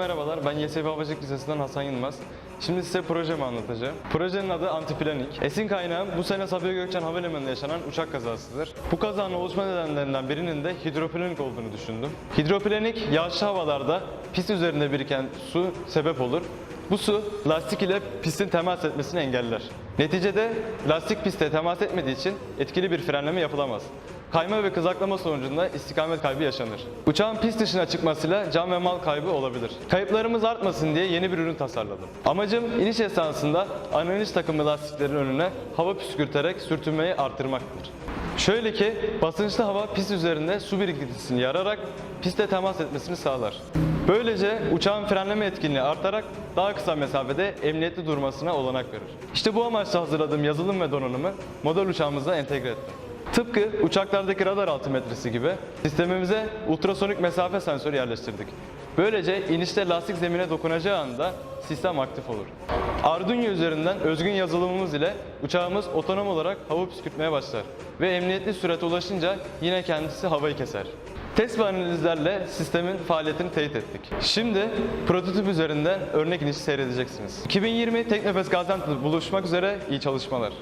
Merhabalar, ben YSF Havacılık Lisesi'nden Hasan Yılmaz. Şimdi size projemi anlatacağım. Projenin adı Antiplanik. Esin kaynağım bu sene Sabiha Gökçen Havalimanı'nda yaşanan uçak kazasıdır. Bu kazanın oluşma nedenlerinden birinin de hidroplanik olduğunu düşündüm. Hidroplanik, yağışlı havalarda pist üzerinde biriken su sebep olur. Bu su lastik ile pistin temas etmesini engeller. Neticede lastik piste temas etmediği için etkili bir frenleme yapılamaz. Kayma ve kızaklama sonucunda istikamet kaybı yaşanır. Uçağın pist dışına çıkmasıyla can ve mal kaybı olabilir. Kayıplarımız artmasın diye yeni bir ürün tasarladım. Amacım iniş esnasında ana iniş takımı lastiklerin önüne hava püskürterek sürtünmeyi arttırmaktır. Şöyle ki basınçlı hava pist üzerinde su birikintisini yararak piste temas etmesini sağlar. Böylece uçağın frenleme etkinliği artarak daha kısa mesafede emniyetli durmasına olanak verir. İşte bu amaçla hazırladığım yazılım ve donanımı model uçağımıza entegre ettim. Tıpkı uçaklardaki radar altimetresi gibi sistemimize ultrasonik mesafe sensörü yerleştirdik. Böylece inişte lastik zemine dokunacağı anda sistem aktif olur. Arduino üzerinden özgün yazılımımız ile uçağımız otonom olarak hava püskürtmeye başlar ve emniyetli sürate ulaşınca yine kendisi havayı keser. Test ve analizlerle sistemin faaliyetini teyit ettik. Şimdi prototip üzerinden örnek inişi seyredeceksiniz. 2020 Teknofest Gaziantep'te buluşmak üzere iyi çalışmalar.